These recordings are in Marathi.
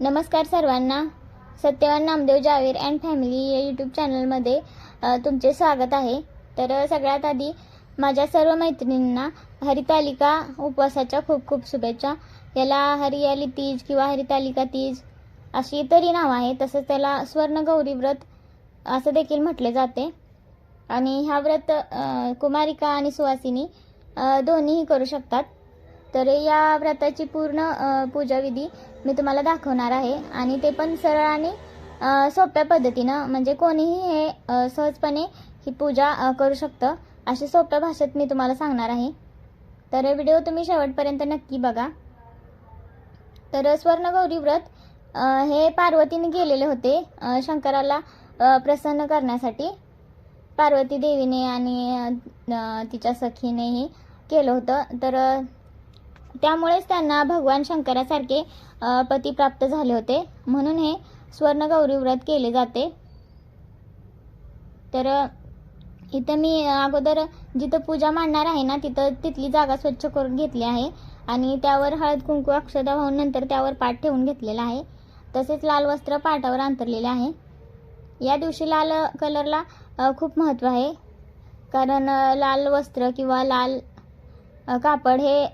नमस्कार सर्वांना. सत्यवान नामदेव जावेर अँड फॅमिली या यूट्यूब चॅनलमध्ये तुमचे स्वागत आहे. तर सगळ्यात आधी माझ्या सर्व मैत्रिणींना हरितालिका उपवासाच्या खूप खूप शुभेच्छा. याला हरियाली तीज किंवा हरितालिका तीज अशी तरी नाव आहे तसंच त्याला स्वर्णगौरी व्रत असं देखील म्हटले जाते. आणि हा व्रत कुमारिका आणि सुवासिनी दोन्हीही करू शकतात. तर या व्रताची पूर्ण पूजाविधी मी तुम्हाला दाखवणार आहे. आणि ते पण सरळ आणि सोप्या पद्धतीनं म्हणजे कोणीही हे सहजपणे ही पूजा करू शकतं अशी सोप्या भाषेत मी तुम्हाला सांगणार आहे. तर व्हिडिओ तुम्ही शेवटपर्यंत नक्की बघा. तर स्वर्णगौरी व्रत हे पार्वतीने गेलेले होते शंकराला प्रसन्न करण्यासाठी. पार्वती देवीने आणि तिच्या सखीनेही केलं होतं. तर त्यामुळेच त्यांना भगवान शंकरासारखे पती प्राप्त झाले होते. म्हणून हे स्वर्णगौरी व्रत केले जाते. तर इथं मी अगोदर जिथं पूजा मांडणार आहे ना तिथं तिथली जागा स्वच्छ करून घेतली आहे. आणि त्यावर हळद कुंकू अक्षदा वाहून नंतर त्यावर पाठ ठेवून घेतलेला आहे. तसेच लाल वस्त्र पाटावर अंतरलेले आहे. या दिवशी लाल कलरला खूप महत्त्व आहे. कारण लाल वस्त्र किंवा लाल कापड हे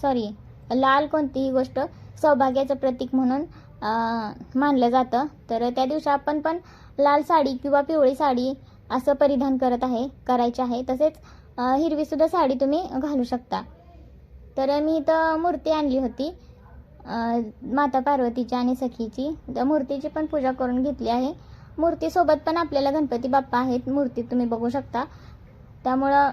सॉरी लाल कोणतीही गोष्ट सौभाग्याचं प्रतीक म्हणून मानलं जातं. तर त्या दिवशी आपण पण लाल साडी किंवा पिवळी साडी असं परिधान करत आहे करायचे आहे. तसेच हिरवीसुद्धा साडी तुम्ही घालू शकता. तर मी इथं मूर्ती आणली होती माता पार्वतीची आणि सखीची. त्या मूर्तीची पण पूजा करून घेतली आहे. मूर्तीसोबत पण आपल्याला गणपती बाप्पा आहेत. मूर्ती तुम्ही बघू शकता. त्यामुळं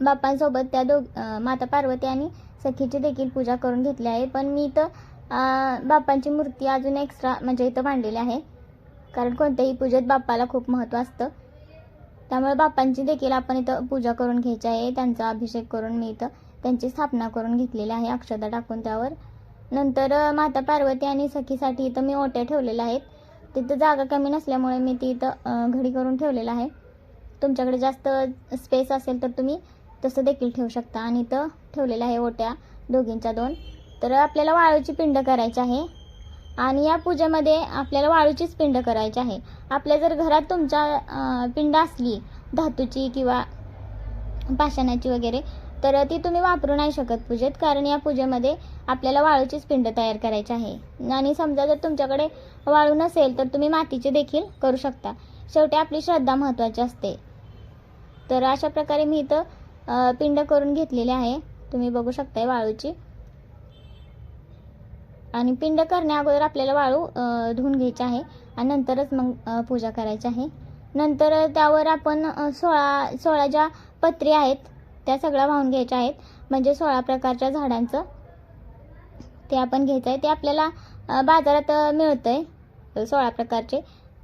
बाप्पांसोबत त्या दोघ माता पार्वती आणि सखीची देखील पूजा करून घेतली आहे. पण मी इथं बाप्पांची मूर्ती अजून एक्स्ट्रा म्हणजे इथं मांडलेली आहे. कारण कोणत्याही पूजेत बाप्पाला खूप महत्त्व असतं. त्यामुळे बाप्पांची देखील आपण इथं पूजा करून घ्यायची आहे. त्यांचा अभिषेक करून मी इथं त्यांची स्थापना करून घेतलेली आहे. अक्षता टाकून त्यावर. नंतर माता पार्वती आणि सखीसाठी इथं मी ओट्या ठेवलेल्या आहेत. तिथं जागा कमी नसल्यामुळे मी ती इथं घडी करून ठेवलेलं आहे. तुमच्याकडे जास्त स्पेस असेल तर तुम्ही तसं देखील ठेवू शकता. आणि इथं ठेवलेलं आहे ओट्या दोघींच्या दोन. तर आपल्याला वाळूची पिंड करायची आहे. आणि या पूजेमध्ये आपल्याला वाळूचीच पिंड करायची आहे. आपल्या जर घरात तुमच्या पिंड असली धातूची किंवा पाषाणाची वगैरे तर ती तुम्ही वापरू नाही शकत पूजेत. कारण या पूजेमध्ये आपल्याला वाळूचीच पिंड तयार करायची आहे. आणि समजा जर तुमच्याकडे वाळू नसेल तर तुम्ही मातीचे देखील करू शकता. शेवटी आपली श्रद्धा महत्त्वाची असते. तर अशा प्रकारे मी इथं पिंड करून घेतलेली आहे. तुम्ही बघू शकताय वाळूची. आणि पिंड करण्या अगोदर आपल्याला वाळू धुवून घ्यायची आहे आणि नंतरच मग पूजा करायची आहे. नंतर त्यावर आपण सोळा सोळा ज्या पत्री आहेत त्या सगळ्या वाहून घ्यायच्या आहेत. म्हणजे सोळा प्रकारच्या झाडांचं ते आपण घ्यायचं आहे. ते आपल्याला बाजारात मिळतं मिळतंय. सोळा प्रकारचे.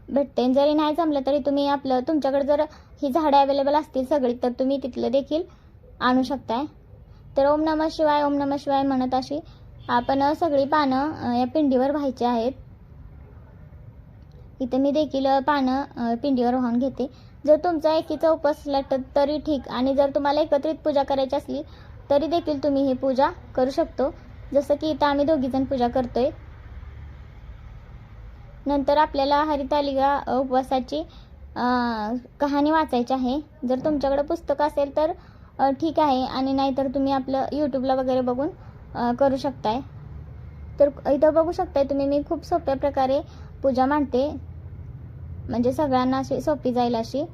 भेटते. जरी नाही जमलं तरी तुम्ही आपलं तुमच्याकडे जर ही झाडं अवेलेबल असतील सगळी तर तुम्ही तिथलं देखील आणू शकताय. तर ओम नमः शिवाय ओम नमः शिवाय म्हणत अशी आपण सगळी पानं या पिंडीवर व्हायची आहेत. इथं मी देखील पानं पिंडीवर वाहून घेते. जर तुमचा एकीचा उपवास असला तर तरी ठीक. आणि जर तुम्हाला एकत्रित पूजा करायची असली तरी देखील तुम्ही ही पूजा करू शकतो. जसं की इथं आम्ही दोघीजण पूजा करतोय. नंतर आपल्याला हरितालिका उपवासाची कहाणी वाचायची आहे. जर तुमच्याकडे पुस्तक असेल तर ठीक आहे. आणि नाहीतर तुम्ही आपलं यूट्यूबला वगैरे बघून करू शकताय. तर इथं बघू शकताय तुम्ही. मी खूप सोप्या प्रकारे पूजा मांडते. म्हणजे सगळ्यांना अशी सोपी जाईल अशी.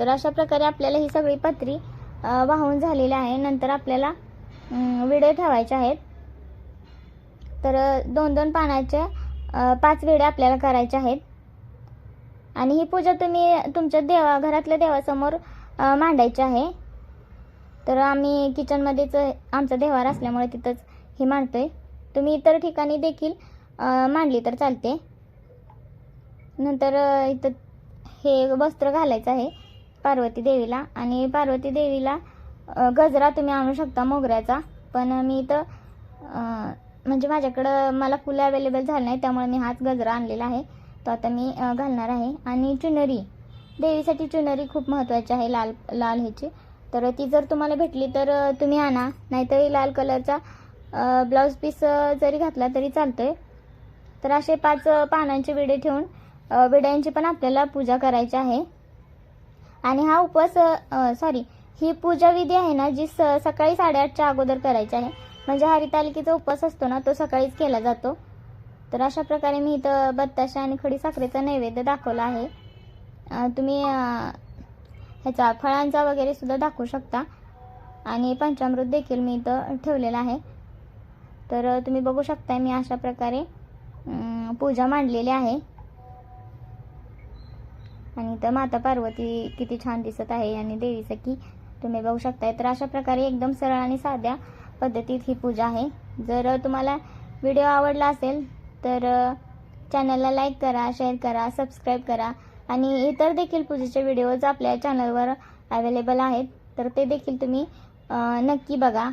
तर अशा प्रकारे आपल्याला ही सगळी पत्री वाहून झालेली आहे. नंतर आपल्याला विडे ठेवायचे आहेत. तर दोन दोन पानाच्या पाच विडे आपल्याला करायच्या आहेत. आणि ही पूजा तुम्ही तुमच्या देवा घरातल्या देवासमोर मांडायची आहे. तर आम्ही किचनमध्येच आमचा देवार असल्यामुळे तिथंच हे मांडतोय. तुम्ही इतर ठिकाणी देखील मांडली तर चालते. नंतर इथं हे वस्त्र घालायचं आहे पार्वती देवीला. आणि पार्वती देवीला गजरा तुम्ही आणू शकता मोगऱ्याचा. पण मी इथं म्हणजे माझ्याकडं मला फुलं अवेलेबल झालं नाही त्यामुळे मी हाच गजरा आणलेला आहे. तो आता मी घालणार आहे. आणि चुनरी. देवीसाठी चुनरी खूप महत्त्वाची आहे लाल लाल ह्याची. तर ती जर तुम्हाला भेटली तर तुम्ही आणा. नाहीतर लाल कलरचा ब्लाऊज पीस जरी घातला तरी चालतो आहे तर असे पाच पानांचे विडे ठेवून विड्यांची पण आपल्याला पूजा करायची आहे. आणि हा उपवास सॉरी ही पूजा विधी आहे ना जी स सकाळी साडेआठच्या अगोदर करायची आहे. म्हणजे हरितालिकेचा उपवास असतो ना तो सकाळीच केला जातो. तर अशा प्रकारे मी इथं बत्ताशा आणि खडी साखरेचा नैवेद्य दाखवला आहे. तुम्ही ह्याचा फळांचा वगैरे सुद्धा दाखवू शकता. आणि पंचामृत देखील मी इथं ठेवलेलं आहे. तर तुम्ही बघू शकताय मी अशा प्रकारे पूजा मांडलेली आहे. आणि इथं माता पार्वती किती छान दिसत आहे आणि देवी सखी तुम्ही बघू शकताय. तर अशा प्रकारे एकदम सरळ आणि साध्या पद्धतीत ही पूजा आहे. जर तुम्हाला व्हिडिओ आवडला असेल तर चॅनलला लाईक करा शेअर करा सबस्क्राईब करा. आणि इतर देखील पूजेचे व्हिडिओज आपल्या चॅनलवर अवेलेबल आहेत. तर ते देखील तुम्ही नक्की बघा.